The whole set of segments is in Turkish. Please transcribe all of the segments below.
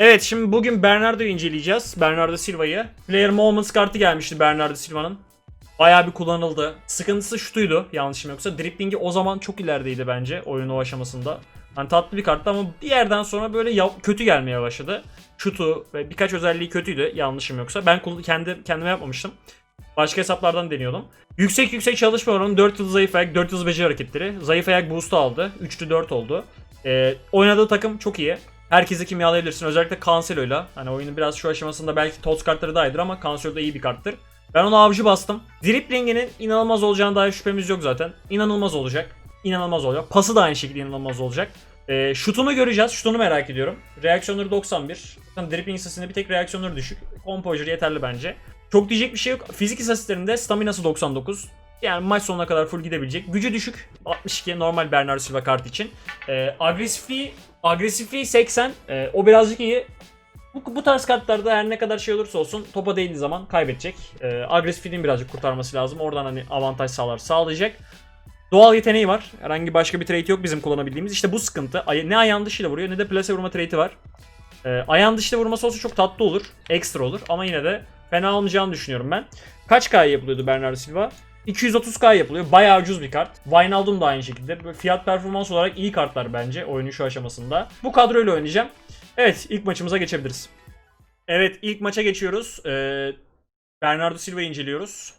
Evet şimdi bugün Bernardo'yu inceleyeceğiz. Bernardo Silva'yı. Player Moments kartı gelmişti Bernardo Silva'nın. Bayağı bir kullanıldı. Sıkıntısı şutuydu yanlışım yoksa. Dribbling'i o zaman çok ilerideydi bence oyunun o aşamasında. Hani tatlı bir karttı ama bir yerden sonra böyle kötü gelmeye başladı. Şutu ve birkaç özelliği kötüydü yanlışım yoksa. Ben kendi kendime yapmamıştım. Başka hesaplardan deniyordum. Yüksek yüksek çalışma oranı 4 yıl zayıf ayak, 4 yıl beceri hareketleri. Zayıf ayak boost'u aldı. 3'lü 4 oldu. Ee, oynadığı takım çok iyi. Herkesi kimyalayabilirsin. Özellikle Cancelo'yla. Hani oyunun biraz şu aşamasında belki TOTS kartları daha iyidir ama Cancelo da iyi bir karttır. Ben ona avcı bastım. Dribbling'inin inanılmaz olacağına dair şüphemiz yok zaten. İnanılmaz olacak. İnanılmaz olacak. Pası da aynı şekilde inanılmaz olacak. Ee, şutunu göreceğiz. Şutunu merak ediyorum. Reaksiyonları 91. Zaten dribbling sesinde bir tek reaksiyonları düşük. Composure yeterli bence. Çok diyecek bir şey yok. Fizik istatistiklerinde staminası 99. Yani maç sonuna kadar full gidebilecek. Gücü düşük. 62 normal Bernardo Silva kart için. Ee, agresifliği, agresifliği 80. Ee, o birazcık iyi. Bu, bu tarz kartlarda her ne kadar şey olursa olsun topa değdiği zaman kaybedecek. Ee, agresifliğini birazcık kurtarması lazım. Oradan hani avantaj sağlar sağlayacak. Doğal yeteneği var. Herhangi başka bir trait yok bizim kullanabildiğimiz. İşte bu sıkıntı. Ne ayağın dışıyla vuruyor ne de plase vurma trait'i var. Ee, ayağın dışıyla vurması olsa çok tatlı olur. Ekstra olur. Ama yine de fena olmayacağını düşünüyorum ben. Kaç K yapılıyordu Bernardo Silva? 230k yapılıyor. Bayağı ucuz bir kart. Wijnaldum da aynı şekilde. Böyle Fiyat performans olarak iyi kartlar bence oyunun şu aşamasında. Bu kadroyla oynayacağım. Evet ilk maçımıza geçebiliriz. Evet ilk maça geçiyoruz. Ee, Bernardo Silva'yı inceliyoruz.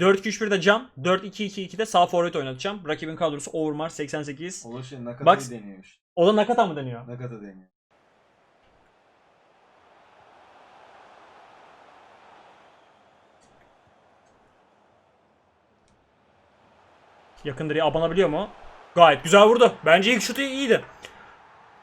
4-2-3-1'de Cam, 4-2-2-2'de sağ forvet oynatacağım. Rakibin kadrosu Overmars 88. Ulaşın Nakata'yı Bak- deniyor işte. O da Nakata mı deniyor? Nakata deniyor. Yakın direğe abanabiliyor mu? Gayet güzel vurdu. Bence ilk şutu iyiydi.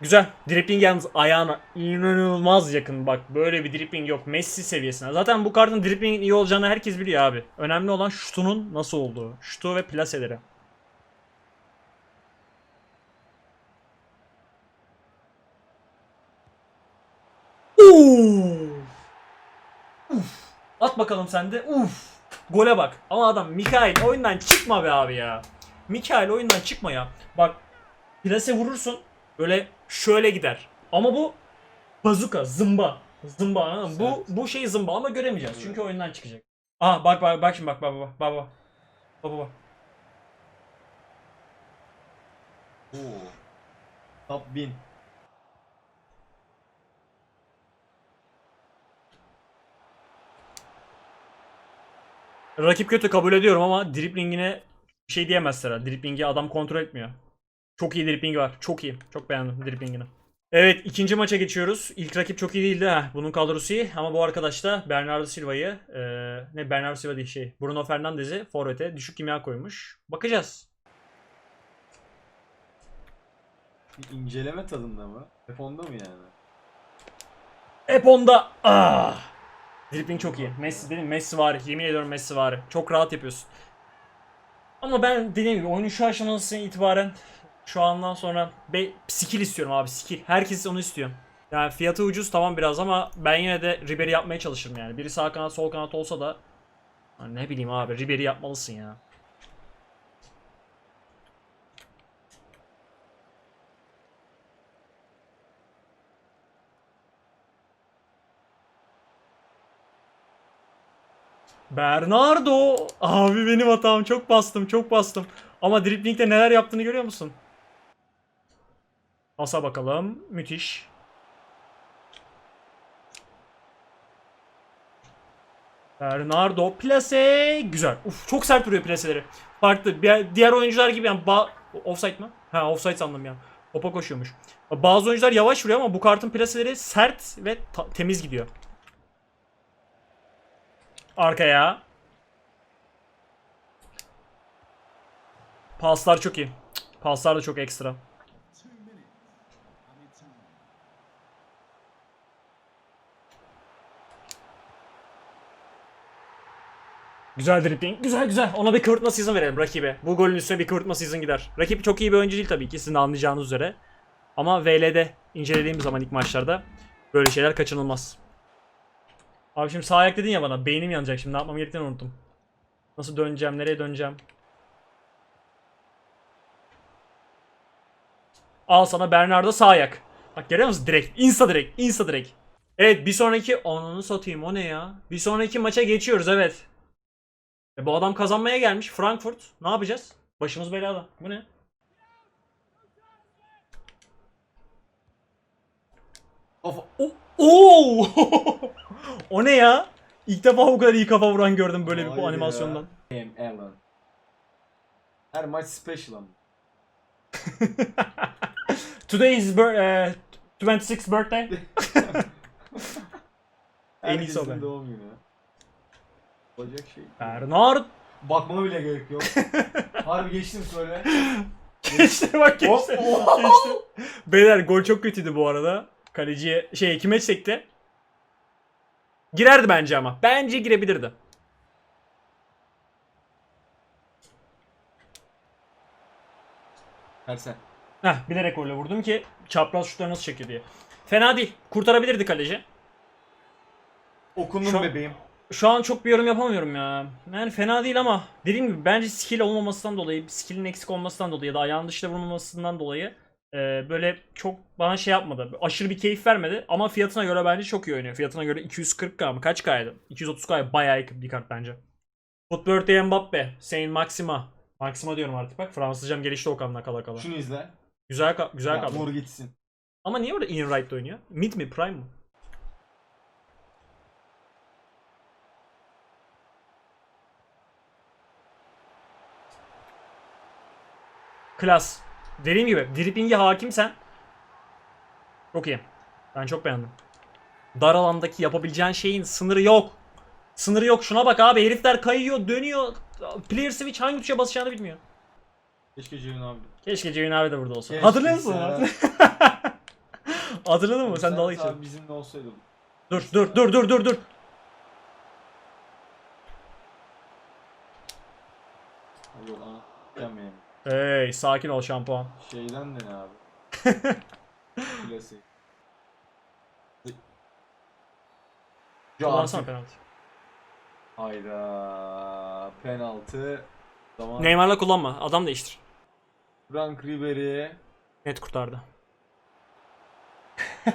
Güzel. Dribbling yalnız ayağına inanılmaz yakın. Bak böyle bir dribbling yok. Messi seviyesine. Zaten bu kartın dribblingin iyi olacağını herkes biliyor abi. Önemli olan şutunun nasıl olduğu. Şutu ve plaseleri. Uf. At bakalım sen de. Uf. Gole bak. Ama adam Mikael oyundan çıkma be abi ya. Mikael oyundan çıkma ya. Bak plase vurursun böyle şöyle gider. Ama bu bazuka, zımba. Zımba anladın mı? Bu, bu şey zımba ama göremeyeceğiz. Çünkü oyundan çıkacak. Aa bak bak bak şimdi bak bak bak bak bak. Bak bak. Oo. Top 1000. Rakip kötü kabul ediyorum ama driblingine bir şey diyemezler. herhalde. Driblingi adam kontrol etmiyor. Çok iyi driblingi var. Çok iyi. Çok beğendim driblingini. Evet ikinci maça geçiyoruz. İlk rakip çok iyi değildi. Heh, bunun kadrosu iyi. Ama bu arkadaş da Bernardo Silva'yı e, ne Bernardo Silva değil şey Bruno Fernandes'i forvete düşük kimya koymuş. Bakacağız. Bir inceleme tadında mı? Hep onda mı yani? Hep onda. Ah! Dribbling çok iyi. Messi dedim Messi var. Yemin ediyorum Messi var. Çok rahat yapıyorsun. Ama ben dediğim gibi oyunun şu aşamasından itibaren şu andan sonra be, skill istiyorum abi skill. Herkes onu istiyor. Yani fiyatı ucuz tamam biraz ama ben yine de Ribery yapmaya çalışırım yani. Biri sağ kanat sol kanat olsa da Lan ne bileyim abi Ribery yapmalısın ya. Bernardo! Abi benim hatam. Çok bastım, çok bastım. Ama dribbling'de neler yaptığını görüyor musun? Asa bakalım. Müthiş. Bernardo plase. Güzel. Uf çok sert vuruyor plaseleri. Farklı. Diğer oyuncular gibi yani ba offside mı? Ha offside sandım ya. Topa koşuyormuş. Bazı oyuncular yavaş vuruyor ama bu kartın plaseleri sert ve temiz gidiyor. Arkaya. Paslar çok iyi. Paslar da çok ekstra. Güzel dribbling. Güzel güzel. Ona bir kıvırtma season verelim rakibe. Bu golün üstüne bir kıvırtma season gider. Rakip çok iyi bir oyuncu değil tabii ki sizin de anlayacağınız üzere. Ama VL'de incelediğimiz zaman ilk maçlarda böyle şeyler kaçınılmaz. Abi şimdi sağ ayak dedin ya bana. Beynim yanacak şimdi. Ne yapmam gerektiğini unuttum. Nasıl döneceğim? Nereye döneceğim? Al sana Bernardo sağ ayak. Bak görüyor musun? Direkt. Insta direkt. Insta direkt. Evet bir sonraki... Ananı satayım o ne ya? Bir sonraki maça geçiyoruz evet. E, bu adam kazanmaya gelmiş. Frankfurt. Ne yapacağız? Başımız belada. Bu ne? Of. O Oo! o ne ya? İlk defa bu kadar iyi kafa vuran gördüm böyle bir Hayır bu animasyondan. ya. Her maç special ama. Today is bir, eh, 26th birthday. En iyisi o Herkesin doğum günü. Olacak şey. Bernard. Bakmama bile gerek yok. Harbi geçtim söyle. Geçti bak geçti. Geçti. Beyler gol çok kötüydü bu arada. Kaleciye şey kime sekti? Girerdi bence ama. Bence girebilirdi. Tersen. Heh bilerek öyle vurdum ki çapraz şutları nasıl çekiyor diye. Fena değil. Kurtarabilirdi kaleci. Okundum Şu an- bebeğim. Şu an çok bir yorum yapamıyorum ya. Yani fena değil ama dediğim gibi bence skill olmamasından dolayı, skill'in eksik olmasından dolayı ya da ayağın dışında vurmamasından dolayı e, böyle çok bana şey yapmadı. Aşırı bir keyif vermedi ama fiyatına göre bence çok iyi oynuyor. Fiyatına göre 240k mı? Kaç kaydı? 230k bayağı iyi bir kart bence. Footbirthday Mbappe, Saint Maxima. Maxima diyorum artık bak. Fransızcam gelişti Okan'la kala kala. Şunu izle. Güzel ka- güzel Ya, kadro. Mor gitsin. Ama niye orada in right oynuyor? Mid mi? Prime mi? Klas. Dediğim gibi dripping'e hakimsen çok iyi. Ben çok beğendim. Dar alandaki yapabileceğin şeyin sınırı yok. Sınırı yok. Şuna bak abi herifler kayıyor, dönüyor. Player switch hangi tuşa basacağını bilmiyor. Keşke Ceyhun abi. Keşke Ceyhun abi de burada olsa. Keşke Hatırlıyor musun? sen- Hatırladın mı? Sen dalga abi geçiyordun. bizimle olsaydı. Dur dur dur dur dur dur. Hey sakin ol şampuan. Şeyden de ne abi? Klasik. Kullansana Artık- penaltı. Hayda. Penaltı. Zaman Neymar'la kullanma. Adam değiştir. Frank Ribery. Net kurtardı.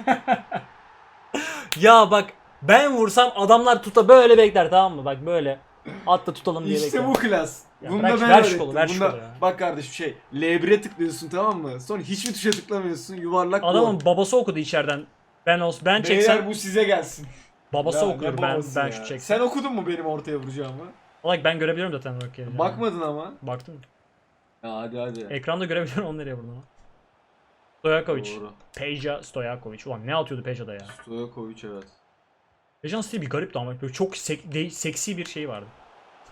ya bak ben vursam adamlar tuta böyle bekler tamam mı? Bak böyle. At da tutalım diye İşte bekler. bu klas. Ya Bunu bırak ben ver öğrettim. kolu, ver Bunda- kolu ya. Bak kardeşim şey L1'e tıklıyorsun tamam mı? Sonra hiçbir tuşa tıklamıyorsun. Yuvarlak Adamın gol. babası okudu içeriden. Ben olsun ben Beyler çeksem bu size gelsin. babası Ya ne ben babası ben ya? şu çeksem. Sen okudun mu benim ortaya vuracağımı? Bak ben görebiliyorum zaten yani. Bakmadın ama. Baktım. Ya hadi hadi. Ekranda görebiliyorum onu nereye vurduğunu. Stojakovic. Doğru. Peja Stojakovic. Ulan ne atıyordu Peja'da ya. Stojakovic evet. Peja'nın stili bir garipti ama böyle çok sek- de- seksi bir şey vardı.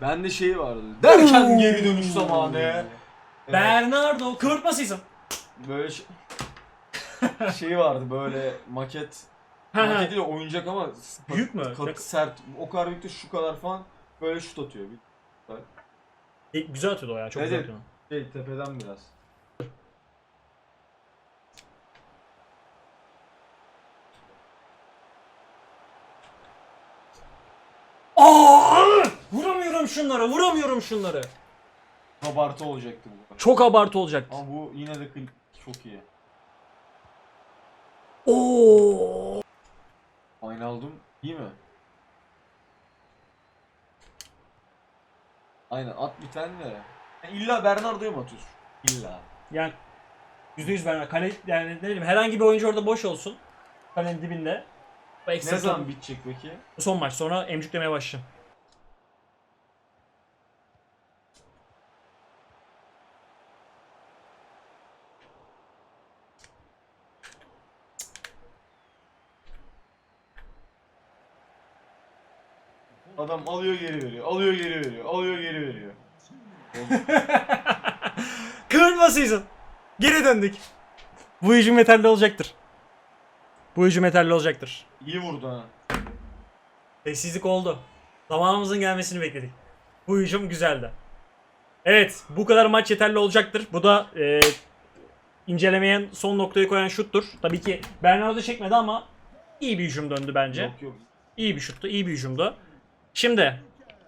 Bende şey vardı. Derken geri dönüş zamanı. Evet. Bernardo kıvırtma season. Böyle şey, şey vardı böyle maket. Maket değil oyuncak ama Büyük mü? Kat, sert. O kadar büyük de şu kadar falan böyle şut atıyor. Bir, E, güzel atıyordu o ya çok Evet, güzel evet. atıyordu. şey tepeden biraz. Aa! Şunları, vuramıyorum şunları. Abartı olacaktı bu. Çok abartı olacaktı. Ama bu yine de çok iyi. Oo! Wijnaldum iyi mi? Aynen at bir tane de. Yani illa Bernardo'ya mı atıyorsun? İlla. Yani %100 ben kale yani ne bileyim herhangi bir oyuncu orada boş olsun. Kalenin dibinde. Bu ekstra Ne zaman bitecek peki? Son maç sonra emcüklemeye başlayacağım. Adam alıyor geri veriyor, alıyor geri veriyor, alıyor geri veriyor. Kırma season. Geri döndük. Bu hücum yeterli olacaktır. Bu hücum yeterli olacaktır. İyi vurdu ha. Sessizlik oldu. Zamanımızın gelmesini bekledik. Bu hücum güzeldi. Evet, bu kadar maç yeterli olacaktır. Bu da e, incelemeyen son noktayı koyan şuttur. Tabii ki Bernardo çekmedi ama iyi bir hücum döndü bence. Yok yok. İyi bir şuttu, iyi bir hücumdu. Şimdi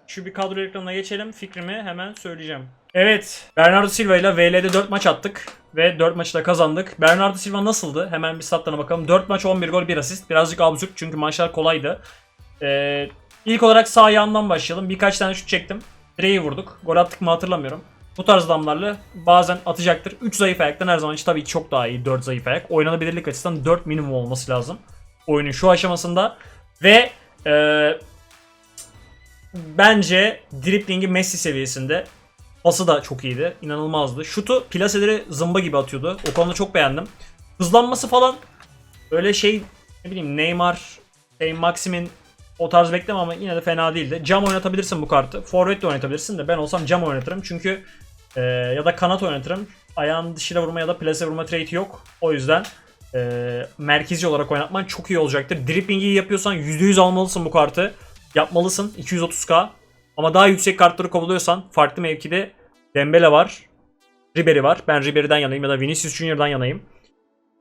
şu bir kadro ekranına geçelim. Fikrimi hemen söyleyeceğim. Evet, Bernardo Silva ile VL'de 4 maç attık ve 4 maçı da kazandık. Bernardo Silva nasıldı? Hemen bir statlarına bakalım. 4 maç 11 gol 1 asist. Birazcık absürt çünkü maçlar kolaydı. Ee, ilk olarak sağ ayağından başlayalım. Birkaç tane şut çektim. Direği vurduk. Gol attık mı hatırlamıyorum. Bu tarz adamlarla bazen atacaktır. 3 zayıf ayaktan her zaman için tabii çok daha iyi 4 zayıf ayak. Oynanabilirlik açısından 4 minimum olması lazım. Oyunun şu aşamasında. Ve ee, bence driplingi Messi seviyesinde. Pası da çok iyiydi. İnanılmazdı. Şutu plaseleri zımba gibi atıyordu. O konuda çok beğendim. Hızlanması falan öyle şey ne bileyim Neymar, şey Maxim'in o tarz bekleme ama yine de fena değildi. Cam oynatabilirsin bu kartı. Forvet de oynatabilirsin de ben olsam cam oynatırım çünkü e, ya da kanat oynatırım. Ayağın dışıyla vurma ya da plase vurma trade'i yok. O yüzden e, merkezi olarak oynatman çok iyi olacaktır. Dripping'i iyi yapıyorsan %100 almalısın bu kartı. Yapmalısın 230k. Ama daha yüksek kartları kovalıyorsan farklı mevkide Dembele var. Ribery var. Ben Ribery'den yanayım ya da Vinicius Junior'dan yanayım.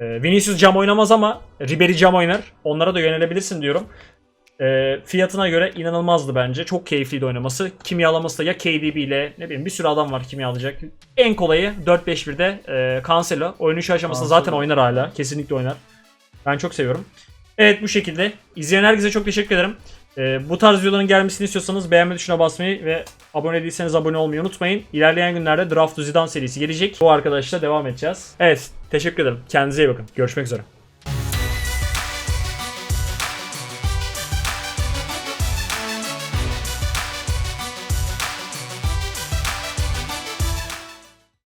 Ee, Vinicius cam oynamaz ama Ribery cam oynar. Onlara da yönelebilirsin diyorum. Ee, fiyatına göre inanılmazdı bence. Çok keyifliydi oynaması. Kimyalaması da ya KDB ile ne bileyim bir sürü adam var kimyalayacak. En kolayı 4-5-1'de e, Cancelo. Oyunun şu aşamasında Cancelo. zaten oynar hala. Kesinlikle oynar. Ben çok seviyorum. Evet bu şekilde. İzleyen herkese çok teşekkür ederim. Ee, bu tarz videoların gelmesini istiyorsanız beğenme tuşuna basmayı ve abone değilseniz abone olmayı unutmayın. İlerleyen günlerde Draft to Zidane serisi gelecek. Bu arkadaşla devam edeceğiz. Evet teşekkür ederim. Kendinize iyi bakın. Görüşmek üzere.